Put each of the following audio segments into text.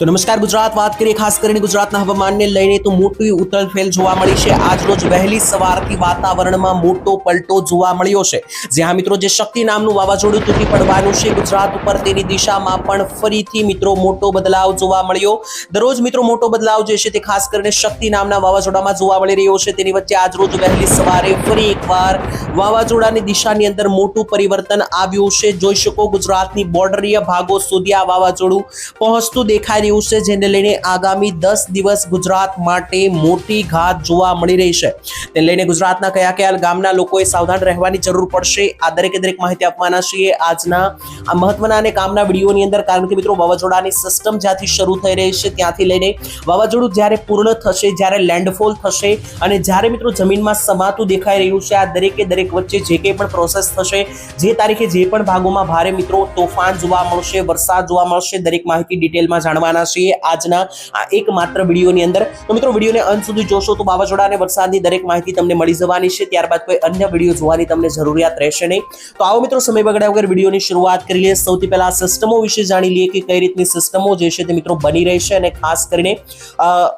તો નમસ્કાર, ગુજરાત વાત કરીએ ખાસ કરીને ગુજરાતના હવામાનને લઈને તો મોટી ઉથલફેલ જોવા મળી છે. આજ રોજ વહેલી સવારથી વાતાવરણમાં મોટો પલટો જોવા મળ્યો છે. જ્યાં મિત્રો, જે શક્તિ નામનું વાવાઝોડું તૂટી પડવાનું છે, ગુજરાત ઉપર તેની દિશામાં પણ ફરીથી મિત્રો મોટો બદલાવ જોવા મળ્યો. દરરોજ મિત્રો મોટો બદલાવ જે છે તે ખાસ કરીને શક્તિ નામના વાવાઝોડામાં જોવા મળી રહ્યો છે. તેની વચ્ચે આજ રોજ વહેલી સવારે ફરી એકવાર વાવાઝોડાની દિશાની અંદર મોટું પરિવર્તન આવ્યું છે. જોઈ શકો ગુજરાતની બોર્ડરીય ભાગો સુધી આ વાવાઝોડું પહોંચતું દેખાઈ રહ્યું છે, જેને લઈને આગામી દસ દિવસ ગુજરાત માટે મોટી ઘાત જોવા મળી રહી છે. તેને લઈને ગુજરાતના કયા કયા ગામના લોકોએ સાવધાન રહેવાની જરૂર પડશે, આ દરેકે દરેક માહિતી આપવાના છીએ. આજના આ મહત્વના અને કામના વિડીયોની અંદર કારણ કે મિત્રો વાવાઝોડાની સિસ્ટમ જ્યાંથી શરૂ થઈ રહી છે, ત્યાંથી લઈને વાવાઝોડું જ્યારે પૂર્ણ થશે, જ્યારે લેન્ડફોલ થશે અને જ્યારે મિત્રો જમીનમાં સમાતું દેખાઈ રહ્યું છે, આ દરેકે દરેક વચ્ચે જે કંઈ પણ પ્રોસેસ થશે, જે તારીખે જે પણ ભાગોમાં ભારે મિત્રો તોફાન જોવા મળશે, વરસાદ જોવા મળશે, દરેક માહિતી ડિટેલમાં જાણવાના છીએ આજના આ એક માત્ર વિડીયોની અંદર. તો મિત્રો વિડીયોને અંત સુધી જોશો તો વાવાઝોડા અને વરસાદની દરેક માહિતી તમને મળી જવાની છે, ત્યારબાદ કોઈ અન્ય વીડિયો જોવાની તમને જરૂરિયાત રહેશે નહીં. તો આવો મિત્રો સમય બગડ્યા વગર વિડીયોની શરૂઆત કરી લઈએ સૌથી પહેલા સિસ્ટમો વિશે જાણી લઈએ કે કઈ રીતની સિસ્ટમો જે છે તે મિત્રો બની રહી છે અને ખાસ કરીને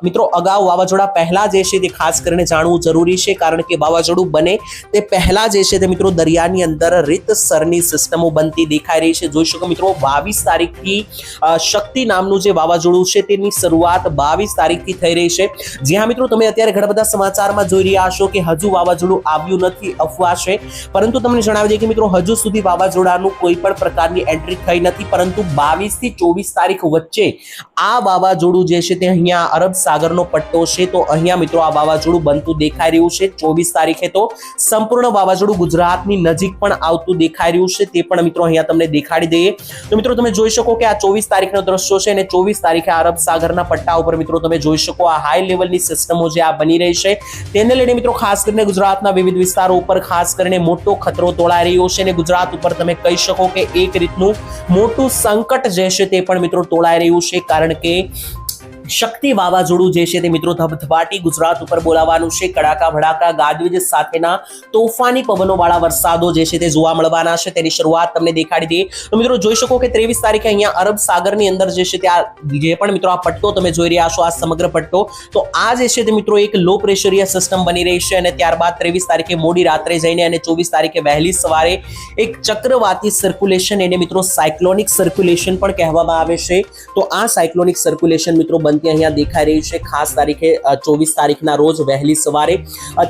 મિત્રો અગાઉ વાવાઝોડા પહેલા જે છે તે ખાસ કરીને જાણવું જરૂરી છે કારણ કે વાવાઝોડું બને તે પહેલા જે છે તે મિત્રો દરિયાની અંદર રીતસરની સિસ્ટમો બનતી દેખાઈ રહી છે. જોઈ શકો મિત્રો બાવીસ તારીખથી શક્તિ નામનું જે વાવાઝોડું છે તેની શરૂઆત બાવીસ તારીખથી થઈ રહી છે. જ્યાં મિત્રો તમે અત્યારે ઘણા બધા સમાચારમાં જોઈ રહ્યા હશો કે હજુ વાવાઝોડું આવ્યું નથી, અફવા છે. પરંતુ તમને જણાવી દઈએ કે મિત્રો હજુ સુધી વાવાઝોડાનું કોઈ પણ પ્રકારની એન્ટ્રી થઈ નથી, પરંતુ બાવીસથી ચોવીસ તારીખ વચ્ચે આ વાવાઝોડું જે છે તે અહીંયા અરબ સાગરનો પટ્ટો છે, તો અહીંયા મિત્રો આ વાવાઝોડું બનતું દેખાઈ રહ્યું છે. ચોવીસ તારીખે તો સંપૂર્ણ વાવાઝોડું ગુજરાતની નજીક પણ આવતું દેખાઈ રહ્યું છે, તે પણ મિત્રો અહીંયા તમને દેખાડી દઈએ. તો મિત્રો તમે જોઈ શકો કે આ ચોવીસ તારીખનો દ્રશ્યો છે અને ચોવીસ તારીખે અરબ સાગરના પટ્ટા ઉપર મિત્રો તમે જોઈ શકો આ હાઈ લેવલની સિસ્ટમો જે આ બની રહી છે. તેને લઈને મિત્રો ખાસ કરીને ગુજરાતના વિવિધ વિસ્તારો ઉપર ખાસ કરીને મોટો ખતરો તોળાઈ રહ્યો છે અને ગુજરાત ઉપર તમે કહી શકો કે એક રીતનું મોટું સંકટ જે છે તે પણ મિત્રો તોળાઈ રહ્યું છે કારણ કે શક્તિ વાવાઝોડું જે છે તે મિત્રો ધબધબાટી ગુજરાત ઉપર બોલાવાનું છે. કડાકા, ભડાકા, ગાજવીજ સાથેના તોફાની પવનો વાળા વરસાદો જે છે તે જોવા મળવાના છે. તેની શરૂઆત તમને દેખાડી દઈએ. તો મિત્રો જોઈ શકો કે ત્રેવીસ તારીખે અહીંયા અરબ સાગરની અંદર જે છે ત્યાં જે પણ મિત્રો આ પટ્ટો તમે જોઈ રહ્યા છો, આ સમગ્ર પટ્ટો. તો આ જે છે તે મિત્રો એક લો પ્રેશરીય સિસ્ટમ બની રહી છે અને ત્યારબાદ ત્રેવીસ તારીખે મોડી રાત્રે જઈને અને ચોવીસ તારીખે વહેલી સવારે એક ચક્રવાતી સર્ક્યુલેશન એને મિત્રો સાયક્લોનિક સર્ક્યુલેશન પણ કહેવામાં આવે છે. તો આ સાયક્લોનિક સર્ક્યુલેશન મિત્રો બનતી અહીંયા દેખાઈ રહી છે. ખાસ તારીખે ચોવીસ તારીખના રોજ વહેલી સવારે.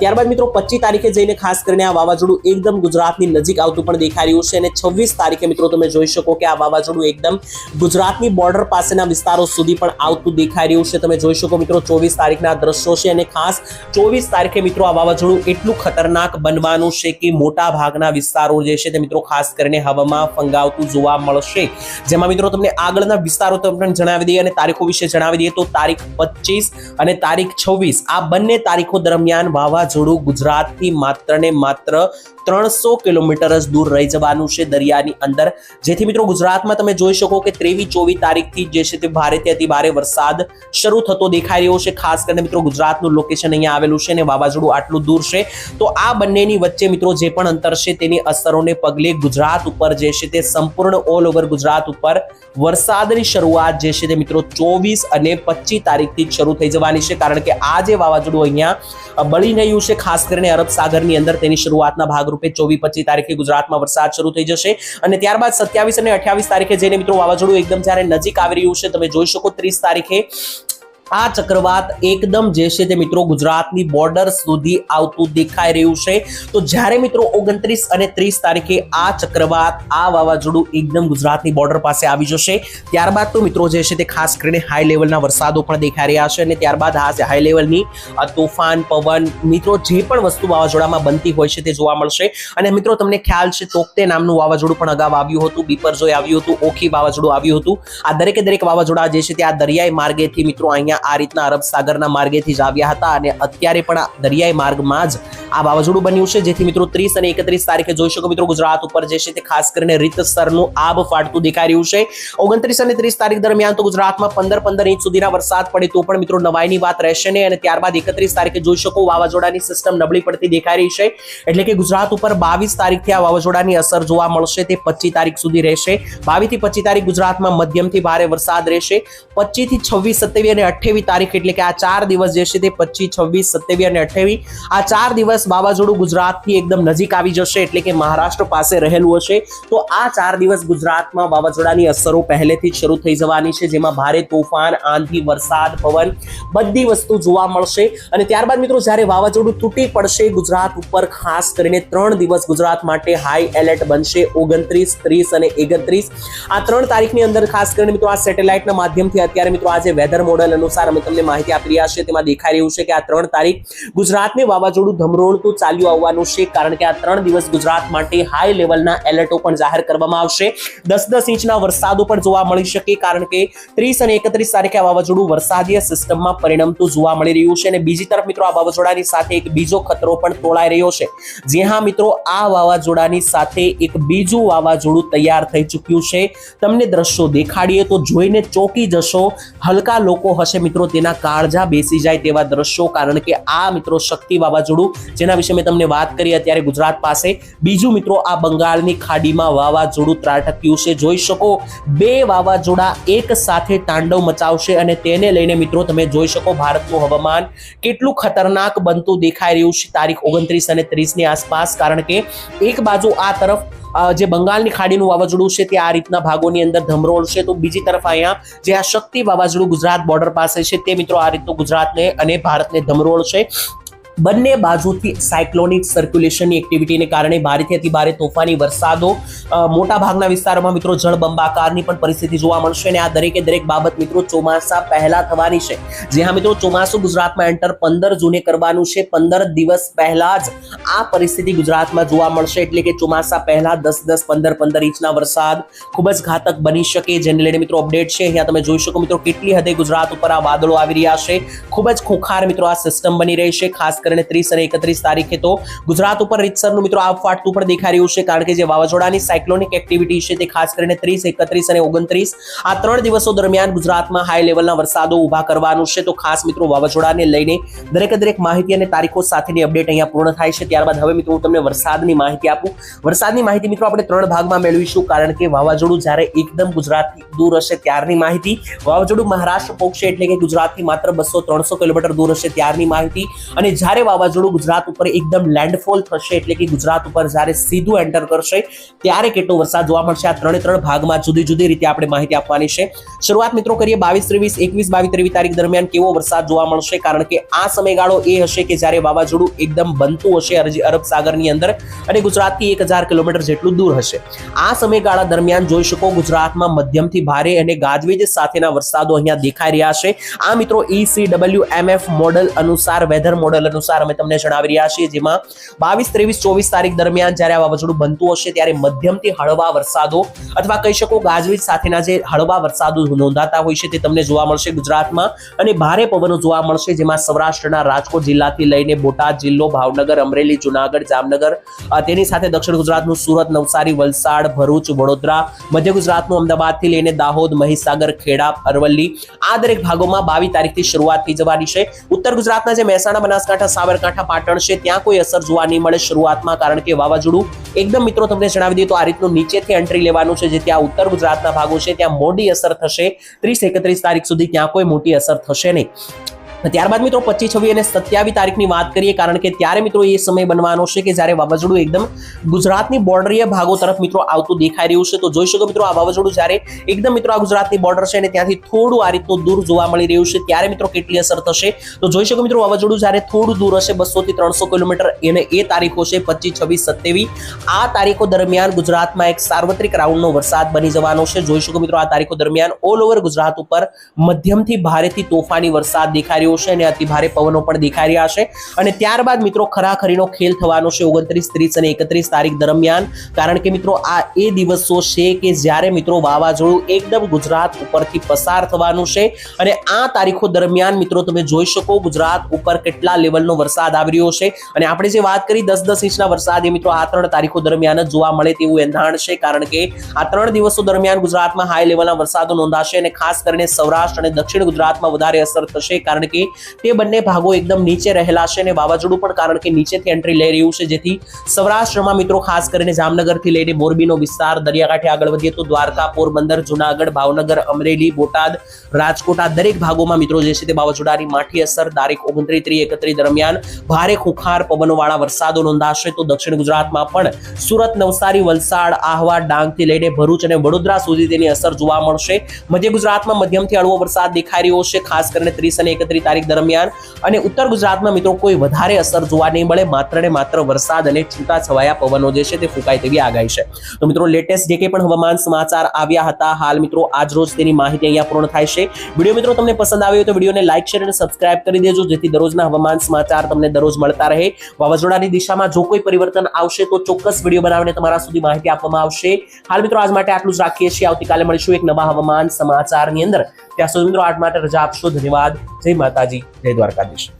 ત્યારબાદ મિત્રો પચીસ તારીખે જઈને ખાસ કરીને આ વાવાઝોડું એકદમ ગુજરાતની નજીક આવતું પણ દેખાઈ રહ્યું છે અને છવ્વીસ તારીખે મિત્રો તમે જોઈ શકો કે આ વાવાઝોડું એકદમ ગુજરાતની બોર્ડર પાસેના વિસ્તારો સુધી પણ આવતું દેખાઈ રહ્યું છે. તમે જોઈ શકો મિત્રો ચોવીસ તારીખના દ્રશ્યો છે અને ખાસ ચોવીસ તારીખે મિત્રો આ વાવાઝોડું એટલું ખતરનાક બનવાનું છે કે મોટા ભાગના વિસ્તારો જે છે તે મિત્રો ખાસ કરીને હવામાં ફંગાવતું જોવા મળશે. જેમાં મિત્રો તમને આગળના વિસ્તારો તમને જણાવી દઈએ અને તારીખો વિશે જણાવી દઈએ તો તારીખ પચીસ અને તારીખ છવ્વીસ. આ બંને તારીખો દરમિયાન વાવાઝોડું ગુજરાતથી માત્ર ને માત્ર ત્રણસો કિલોમીટર જ દૂર રહી જવાનું છે દરિયાની અંદર. જેથી મિત્રો ગુજરાતમાં તમે જોઈ શકો કે ત્રેવીસ ચોવીસ તારીખથી જે છે તે ભારેથી અતિ ભારે વરસાદ શરૂ થતો દેખાઈ રહ્યો છે. ખાસ કરીને મિત્રો ગુજરાતનું લોકેશન અહીંયા આવેલું છે અને વાવાઝોડું આટલું દૂર છે. તો આ બંનેની વચ્ચે મિત્રો જે પણ અંતર છે તેની અસરોને પગલે ગુજરાત ઉપર જે છે તે સંપૂર્ણ ઓલ ઓવર ગુજરાત ઉપર વરસાદની શરૂઆત જે છે તે મિત્રો ચોવીસ અને પચીસ તારીખથી જ શરૂ થઈ જવાની છે. કારણ કે આ જે વાવાઝોડું અહીંયા બળી રહ્યું છે, ખાસ કરીને અરબ સાગરની અંદર તેની શરૂઆતના ભાગરૂપે ચોવીસ, પચીસ તારીખે ગુજરાતમાં વરસાદ શરૂ થઈ જશે. અને ત્યારબાદ સત્યાવીસ અને અઠ્યાવીસ તારીખે જઈને મિત્રો વાવાઝોડું એકદમ જ્યારે નજીક આવી રહ્યું છે, તમે જોઈ શકો ત્રીસ તારીખે આ ચક્રવાત એકદમ જે છે તે મિત્રો ગુજરાતની બોર્ડર સુધી આવતું દેખાઈ રહ્યું છે. તો જ્યારે મિત્રો ઓગણત્રીસ અને ત્રીસ તારીખે આ ચક્રવાત, આ વાવાઝોડું એકદમ ગુજરાતની બોર્ડર પાસે આવી જશે. ત્યારબાદ તો મિત્રો જે છે તે ખાસ કરીને હાઈ લેવલના વરસાદો પણ દેખાઈ રહ્યા છે અને ત્યારબાદ આ હાઈ લેવલની તોફાન, પવન, મિત્રો જે પણ વસ્તુ વાવાઝોડામાં બનતી હોય છે તે જોવા મળશે. અને મિત્રો તમને ખ્યાલ છે તોકતે નામનું વાવાઝોડું પણ અગાઉ આવ્યું હતું. બીપરજોય આવ્યું હતું, ઓખી વાવાઝોડું આવ્યું હતું. આ દરેકે દરેક વાવાઝોડા જે છે તે આ દરિયાઈ માર્ગેથી મિત્રો અહીંયા આ રીતના અરબ સાગરના માર્ગેથી જ આવ્યા હતા અને અત્યારે પણ દરિયાઈ માર્ગમાં જ આ વાવાઝોડું બન્યું છે. જેથી મિત્રો ત્રીસ અને એકત્રીસ તારીખે જોઈ શકો મિત્રો ગુજરાત ઉપર જે છે તે ખાસ કરીને રીતસરનું આબ ફાટતું દેખાઈ રહ્યું છે. ઓગણત્રીસ અને ત્રીસ તારીખ દરમિયાન તો ગુજરાતમાં પંદર પંદર ઇંચ સુધીના વરસાદ પડે તો પણ મિત્રો નવાઈની વાત રહેશે નહીં અને ત્યારબાદ એકત્રીસ તારીખે જોઈ શકો વાવાઝોડાની સિસ્ટમ નબળી પડતી દેખાઈ રહી છે. એટલે કે ગુજરાત ઉપર બાવીસ તારીખથી આ વાવાઝોડાની અસર જોવા મળશે. તે પચીસ તારીખ સુધી રહેશે. બાવીસથી પચીસ તારીખ ગુજરાતમાં મધ્યમથી ભારે વરસાદ રહેશે. પચીસથી છવ્વીસ સત્યાવીસ અને અઠ્યાવીસ તારીખ એટલે કે આ ચાર દિવસ જે છે તે પચીસ, છવ્વીસ, સત્યાવીસ અને અઠ્યાવીસ. આ ચાર દિવસ વાવાઝોડું ગુજરાતથી એકદમ નજીક આવી જશે એટલે કે મહારાષ્ટ્ર પાસે રહેલું હશે. તો આ ચાર દિવસ ગુજરાતમાં વાવાઝોડાની અસરો પહેલેથી જ શરૂ થઈ જવાની છે, જેમાં ભારે તોફાન, આંધી, વરસાદ, પવન બધી વસ્તુ જોવા મળશે. અને ત્યારબાદ મિત્રો, જ્યારે વાવાઝોડું તૂટી પડશે, ગુજરાત ઉપર ખાસ કરીને ત્રણ દિવસ ગુજરાત માટે હાઈ એલર્ટ બનશે, ઓગણત્રીસ, ત્રીસ અને એકત્રીસ. આ ત્રણ તારીખની અંદર ખાસ કરીને મિત્રો, આ સેટેલાઇટના માધ્યમથી અત્યારે મિત્રો આજે વેધર મોડેલ અનુસાર અમે તમને માહિતી આપી રહ્યા છે તેમાં દેખાઈ રહ્યું છે કે આ ત્રણ તારીખ ગુજરાતને વાવાઝોડું ધમરોળતું ચાલ્યું આવવાનું છે કારણ કે આ ત્રણ દિવસ ગુજરાત માટે હાઈ લેવલના એલર્ટો પણ જાહેર કરવામાં આવશે. દસ દસ ઇંચના વરસાદો પણ જોવા મળી શકે કારણ કે ત્રીસ અને એકત્રીસ તારીખે આ વાવાઝોડું વરસાદીય સિસ્ટમમાં પરિણમતું જોવા મળી રહ્યું છે અને બીજી તરફ મિત્રો આ વાવાઝોડાની સાથે એક બીજો ખતરો પણ તોળાઈ રહ્યો છે. જી હા મિત્રો આ વાવાઝોડાની સાથે એક બીજું વાવાઝોડું તૈયાર થઈ ચૂક્યું છે. તમને દ્રશ્યો દેખાડીએ તો જોઈને ચોંકી જશો. હલકા લોકો હશે મિત્રો, તેના કાળજા બેસી જાય તેવા દ્રશ્યો કારણ કે આ મિત્રો શક્તિ વાવાઝોડું જેના વિશે મેં તમને વાત કરી અત્યારે ગુજરાત પાસે. બીજું મિત્રો, આ બંગાળની ખાડીમાં વાવાઝોડું ત્રાટક્યું છે. જોઈ શકો, બે વાવાઝોડા એક સાથે તાંડવ મચાવશે અને તેને લઈને મિત્રો તમે જોઈ શકો ભારતનું હવામાન કેટલું ખતરનાક બનતું દેખાઈ રહ્યું છે તારીખ ઓગણત્રીસ અને ત્રીસની આસપાસ. કારણ કે એક બાજુ આ તરફ જે બંગાળની ખાડીનું વાવાઝોડું છે તે આ રીતના ભાગોની અંદર ધમરોળ છે. તો બીજી તરફ અહીંયા જે આ શક્તિ વાવાઝોડું ગુજરાત બોર્ડર પાસે છે તે મિત્રો આ રીતનું ગુજરાતને અને ભારતને ધમરોળશે બંને બાજુથી સાયક્લોનિક સર્ક્યુલેશનની એક્ટિવિટીને કારણે ભારેથી અતિ ભારે તોફાની, વરસાદો મોટા ભાગના વિસ્તારોમાં મિત્રો જળબંબાકારની પણ પરિસ્થિતિ જોવા મળશે અને આ દરેકે દરેક બાબત મિત્રો ચોમાસા પહેલા થવાની છે. જે હા મિત્રો, ચોમાસું ગુજરાતમાં એન્ટર પંદર જૂને કરવાનું છે. પંદર દિવસ પહેલા જ આ પરિસ્થિતિ ગુજરાતમાં જોવા મળશે. એટલે કે ચોમાસા પહેલા દસ દસ, પંદર પંદર ઇંચના વરસાદ ખૂબ જ ઘાતક બની શકે જેને લઈને મિત્રો અપડેટ છે. અહીંયા તમે જોઈ શકો મિત્રો કેટલી હદે ગુજરાત ઉપર આ વાદળો આવી રહ્યા છે. ખૂબ જ ખોખાર મિત્રો આ સિસ્ટમ બની રહી છે. ખાસ કરીને ત્રીસ અને એકત્રીસ તારીખે તો ગુજરાત ઉપર રીતસરનું મિત્રો આ ફાટતું પણ દેખાઈ રહ્યું છે. કારણ કે જે વાવાઝોડાની સાયક્લોનિક એક્ટિવિટી છે તે ખાસ કરીને ત્રીસ, એકત્રીસ અને ઓગણત્રીસ આ ત્રણ દિવસો દરમિયાન ગુજરાતમાં હાઈ લેવલના વરસાદો ઊભા કરવાનું છે. તો ખાસ મિત્રો વાવાઝોડાને લઈને દરેક દરેક માહિતી અને તારીખો સાથેની અપડેટ અહીંયા પૂર્ણ થાય છે. ત્યારબાદ હવે મિત્રો હું તમને વરસાદની માહિતી આપું. વરસાદની માહિતી મિત્રો આપણે ત્રણ ભાગમાં મેળવીશું. કારણ કે વાવાઝોડું જ્યારે એકદમ ગુજરાતથી દૂર હશે ત્યારની માહિતી. વાવાઝોડું મહારાષ્ટ્ર પહોંચશે એટલે કે ગુજરાતથી માત્ર બસો, ત્રણસો કિલોમીટર દૂર હશે ત્યારની માહિતી. અને જ્યારે વાવાઝોડું ગુજરાત ઉપર એકદમ લેન્ડફોલ થશે એટલે કે ગુજરાત ઉપર જ્યારે સીધું એન્ટર કરશે, ત્યારે કેટલો વરસાદ જોવા મળશે? આ ત્રણે ત્રણ ભાગમાં જુદી જુદી રીતે આપણે માહિતી આપવાની છે. શરૂઆત મિત્રો કરીએ બાવીસ ત્રેવીસ, એકવીસ બાવીસ ત્રેવીસ તારીખ દરમિયાન કેવો વરસાદ જોવા મળશે? કારણ કે આ સમયગાળો એ હશે કે જ્યારે વાવાઝોડું એકદમ બનતું હશે અરબ સાગરની અંદર અને ગુજરાતથી એક હજાર કિલોમીટર જેટલું દૂર હશે. આ સમયગાળા દરમિયાન જોઈ શકો ગુજરાતમાં મધ્યમથી ભારે અને ગાજવીજ સાથેના વરસાદો અહીંયા દેખાઈ રહ્યા છે. આ મિત્રો ઈસીડબલ્યુ એમએફ મોડલ અનુસાર વેધર મોડલ અનુસાર અમે તમને જણાવી રહ્યા છીએ, જેમાં બાવીસ, ત્રેવીસ, ચોવીસ તારીખ દરમિયાન જ્યારે આ વાવાઝોડું બનતું હશે, ત્યારે મધ્યમથી હળવા વરસાદો અથવા કહી શકો ગાજવીજ સાથેના જે હળવા વરસાદો નોંધાતા હોય છે, તે તમને જોવા મળશે ગુજરાતમાં. અને ભારે પવનો જોવા મળશે, જેમાં સૌરાષ્ટ્રના રાજકોટ જિલ્લાથી લઈને બોટાદ જિલ્લો, ભાવનગર, અમરેલી, જુનાગઢ, જામનગર તેની સાથે દક્ષિણ ગુજરાતનું સુરત, નવસારી, વલસાડ, ભરૂચ, વડોદરા, મધ્ય ગુજરાતનું અમદાવાદથી લઈને દાહોદ, મહીસાગર, ખેડા, અરવલ્લી આ દરેક ભાગોમાં બાવીસ તારીખથી શરૂઆત થઈ જવાની છે. ઉત્તર ગુજરાતના જે મહેસાણા, બનાસકાંઠા સાબરકાંઠા પાટણ છે, ત્યાં કોઈ અસર જોવા નહીં મળે શરૂઆતમાં, કારણ કે વાવાઝોડું એકદમ મિત્રો તમને જણાવી દઈએ તો આ રીતનું નીચેથી એન્ટ્રી લેવાનું છે, જે ત્યાં ઉત્તર ગુજરાતના ભાગો છે, ત્યાં મોડી અસર થશે, ત્રીસ એકત્રીસ તારીખ સુધી ત્યાં કોઈ મોટી અસર થશે નહીં. ત્યારબાદ મિત્રો પચીસ, છવ્વીસ અને સત્યાવીસ તારીખની વાત કરીએ, કારણ કે ત્યારે મિત્રો એ સમય બનવાનો છે કે જ્યારે વાવાઝોડું એકદમ ગુજરાતની બોર્ડરીય ભાગો તરફ મિત્રો આવતું દેખાઈ રહ્યું છે. તો જોઈ શકો મિત્રો આ વાવાઝોડું જ્યારે એકદમ મિત્રો આ ગુજરાતની બોર્ડર છે અને ત્યાંથી થોડું આ રીતનું દૂર જોવા મળી રહ્યું છે. ત્યારે મિત્રો કેટલી અસર થશે? તો જોઈ શકો મિત્રો વાવાઝોડું જ્યારે થોડું દૂર હશે, બસો થી ત્રણસો કિલોમીટર એને એ તારીખો છે, પચીસ, છવ્વીસ, સત્યાવીસ. આ તારીખો દરમિયાન ગુજરાતમાં એક સાર્વત્રિક રાઉન્ડનો વરસાદ બની જવાનો છે. જોઈ શકો મિત્રો આ તારીખો દરમિયાન ઓલ ઓવર ગુજરાત ઉપર મધ્યમથી ભારેથી તોફાની વરસાદ દેખાઈ રહ્યો અને અતિ પવનો પણ દેખાઈ રહ્યા છે. અને ત્યારબાદ મિત્રો ખરાખરીનો ખેલ થવાનો છે ઓગણત્રીસ, ત્રીસ અને એકત્રીસ તારીખ દરમિયાન. કારણ કે મિત્રો આ એ દિવસો છે કે જ્યારે મિત્રો વાવાઝોડું એકદમ ગુજરાત ઉપરથી પસાર થવાનું છે. અને આ તારીખો દરમિયાન મિત્રો તમે જોઈ શકો ગુજરાત ઉપર કેટલા લેવલનો વરસાદ આવી રહ્યો છે. અને આપણે જે વાત કરી દસ દસ ઇંચના વરસાદ એ મિત્રો આ ત્રણ તારીખો દરમિયાન જ જોવા મળે તેવું એંધાણ છે. કારણ કે આ ત્રણ દિવસો દરમિયાન ગુજરાતમાં હાઈ લેવલના વરસાદો નોંધાશે અને ખાસ કરીને સૌરાષ્ટ્ર અને દક્ષિણ ગુજરાતમાં વધારે અસર થશે. કારણ કે તે બંને ભાગો એકદમ નીચે રહેલા છે અને વાવાઝોડું પણ કારણ કે નીચેથી એન્ટ્રી લઈ રહ્યું છે. જેથી સૌરાષ્ટ્રમાં મિત્રો ખાસ કરીને જામનગરથી લઈને મોરબીનો વિસ્તાર, દરિયાકાંઠે આગળ વધીએ તો દ્વારકા, પોરબંદર, જુનાગઢ, ભાવનગર, અમરેલી, બોટાદ, રાજકોટ આ દરેક ભાગોમાં મિત્રો જે છે તે વાવાઝોડાની માઠી અસર તારીખ ઓગણત્રીસ ત્રીસ એકત્રીસ દરમિયાન ભારે ખુખાર, પવનોવાળા વરસાદો નોંધાશે તો દક્ષિણ ગુજરાતમાં પણ સુરત, નવસારી, વલસાડ, આહવા, ડાંગથી લઈને ભરૂચ અને વડોદરા સુધી તેની અસર જોવા મળશે. મધ્ય ગુજરાતમાં મધ્યમથી હળવો વરસાદ દેખાઈ રહ્યો છે. ખાસ કરીને ત્રીસ અને એકત્રીસ તારીખ દરમિયાન અને ઉત્તર ગુજરાતમાં મિત્રો કોઈ વધારે અસર જોવા નહીં મળે. માત્ર ને માત્ર વરસાદ અને છૂટા છવાયા પવનો જે છે તે ફૂંકાય તેવી આગાહી છે. તો મિત્રો લેટેસ્ટ જે કંઈ પણ હવામાન સમાચાર આવ્યા હતા, હાલ મિત્રો આજ રોજ તેની માહિતી અહીંયા પૂર્ણ થાય છે. વીડિયો મિત્રો તમને પસંદ આવ્યો તો વિડીયોને લાઇક શેર અને સબસ્ક્રાઇબ કરી દેજો, જેથી દરરોજના હવામાન સમાચાર તમને દરરોજ મળતા રહે. વાવાઝોડાની દિશામાં જો કોઈ પરિવર્તન આવશે તો ચોક્કસ વીડિયો બનાવીને તમારા સુધી માહિતી આપવામાં આવશે. હાલ મિત્રો આજ માટે આટલું જ રાખીએ છીએ. આવતીકાલે મળીશું એક નવા હવામાન સમાચારની અંદર. ત્યાં સુધી મિત્રો આજ માટે રજા આપશો. ધન્યવાદ. જય માતાજી જય દ્વારકાધીશ.